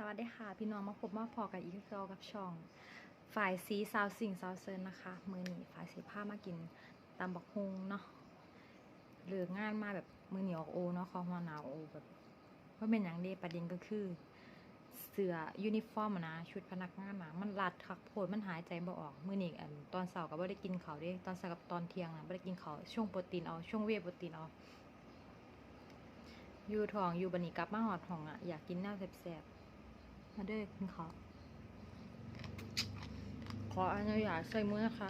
สวัสดีค่ะ พี่น้องมาพบมาพอกันอีกแล้วกับช่อง ฝ่ายซีซาวสิงซาวเซินนะคะ มือหนีฝ่ายสีผ้ามากินตำบักฮุงเนาะหรืองานมาแบบมือหนียวโอเนาะคอหัวหนาวโอแบบว่าเป็นอย่างเดียประเด็นก็คือ เสื้อยูนิฟอร์มนะชุดพนักงานนะมันรัดคักโพดมันหายใจบ่ออก มือหนีอันตอนเสาร์ก็บ่ได้กินเขาวเด้ตอนเสาร์กับตอนเที่ยงนะบ่ได้กินเขาช่วงโปรตีนเอาช่วงเวทโปรตีนเอาอยู่ท้องอยู่บันนีกลับมาหอดท้องอะอยากกินแนวแซ่บๆ มาเด้อกินข้าขออนุญาตใส่มือนะคะ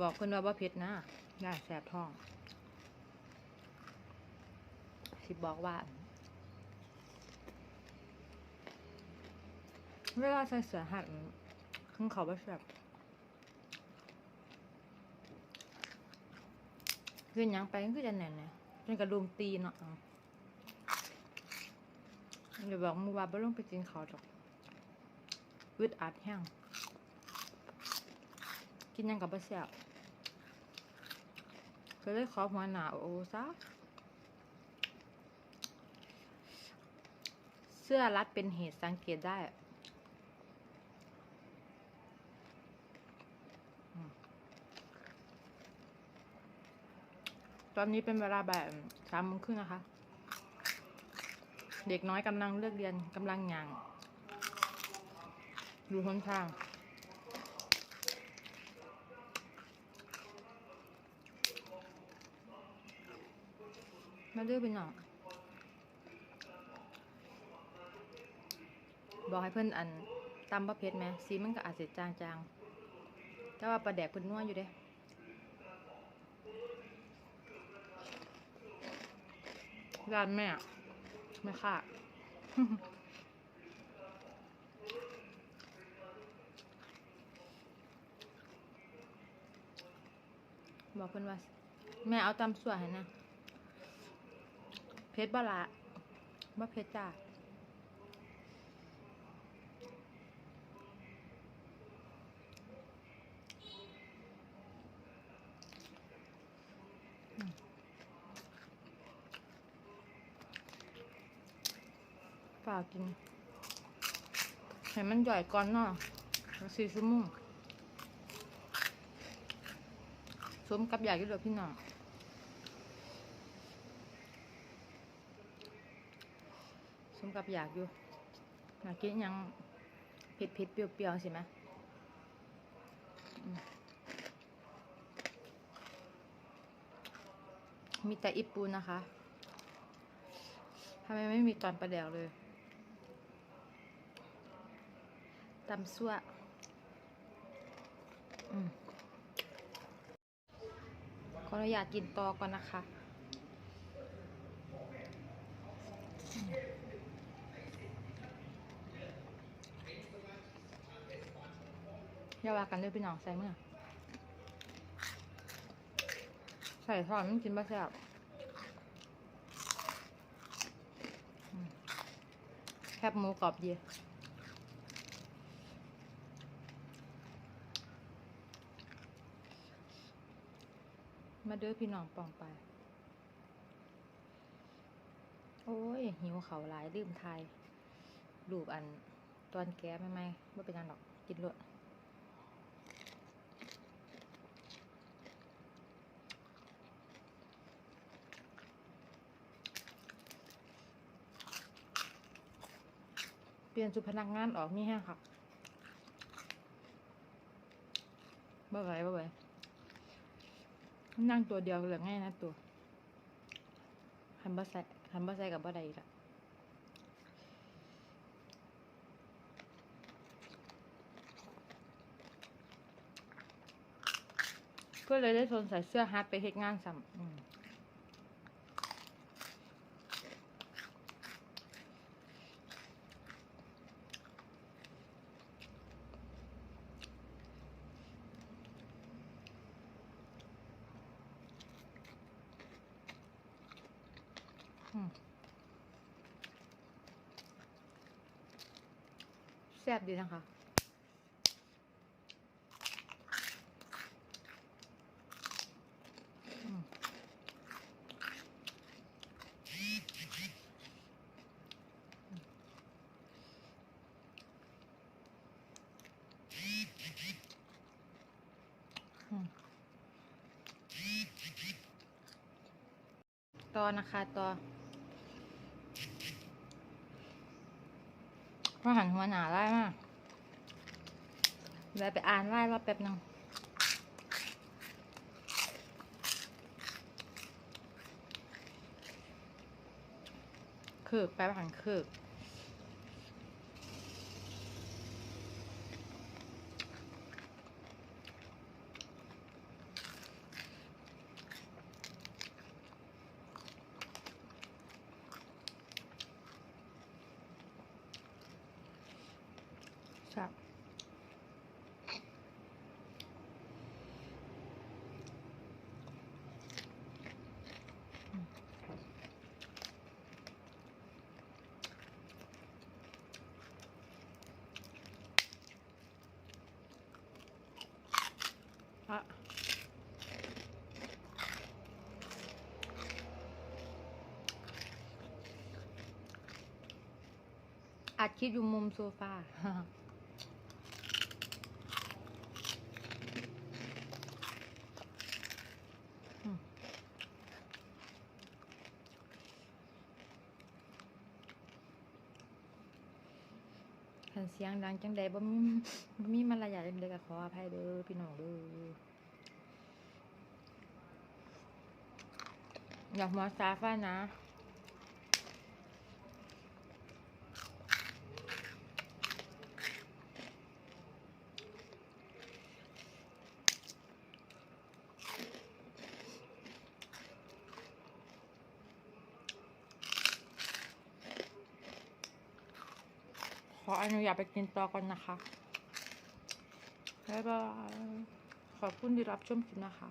บอกเพิ่นว่าบ่เผ็ดนะได้แสบท้อง สิบอกว่า เวลาใส่เสื้อหัดขึ้นเขาบ่แสบ คือยังไปก็คือจะแน่นเนี่ยจนกระดุมตีเนาะเดี๋ยวบอกมูว่าบ่ลงไปกินเขาวดอกวึดอัดแห้งกินยังกับบ่แซ่บก็เลยขอหัวหนาโอซะเสื้อรัดเป็นเหตุสังเกตได้ ตอนนี้เป็นเวลาบ่ายสามโมงครึ่งนะคะ เด็กน้อยกำลังเลือกเรียนกำลังหยางดูหนทางมาเลือกไปหน่อยบอกให้เพื่อนอันตำบะเพ็ดไหมสีมันก็อาจจะจางๆแต่ว่าปลาแดกเพิ่นนัวอยู่เด้ ร้านแม่ไม่ค่ะบอกเพิ่นว่า แม่เอาตำส่วนให้นะเพชรบละบ่เพชรจ้า ฝากิน ให้มันย่อยก่อนเนาะสี่ชั่วโมงสมกับอยากอยู่เด้อพี่น้องสมกับอยากอยู่อยากกินยังเผ็ดเผ็ดๆเปรี้ยวๆสิไหมมมีแต่อิปูนะคะทำไมไม่มีตอนประเดวเลย ตำซั่วขออนุญาตกินต่อก่อนนะคะอย่าว่ากันเลยพี่น้องใส่เมื่อใส่ทอดมันกินบ่แซ่บแคบหมูกรอบดี มาเด้อพี่น้องปองไป โอ้ย หิวเขาหลายลืมไทยรูปอันตอนแก้ไม่ไม่ไม่เป็นอันหรอกกินรวดเปลี่ยนจุดพนักงานออกนี่แห้งค่ะบ่ไหวบ่ไหว นั่งตัวเดียวเหลือง่ายนะตัวหันบ่ใส่หันบ่ใส่กับบ่ได้กละเพื่อเลยได้ทนใส่เสื้อฮาร์ดไปเฮ็ดงานซ้ำ แซ่บดีนะคะต่อนะคะต่อ ว่าหันหัวหนาได้มากเดี๋ยวไปอ่านไล่รอบแป๊บนึงคือแป๊บหันคือครับ อัดคลิปอยู่มุมโซฟาันเสียงดังจังใดบ่มีบ่มีมารยาทจังใดก็ขออภัยเด้อพี่น้องเด้ออยากหมอซาฟ้านะ ออนุญาตไปกินต่อก่อนนะคะบ๊ายบายขอบคุณที่รับชมคลิปนะคะ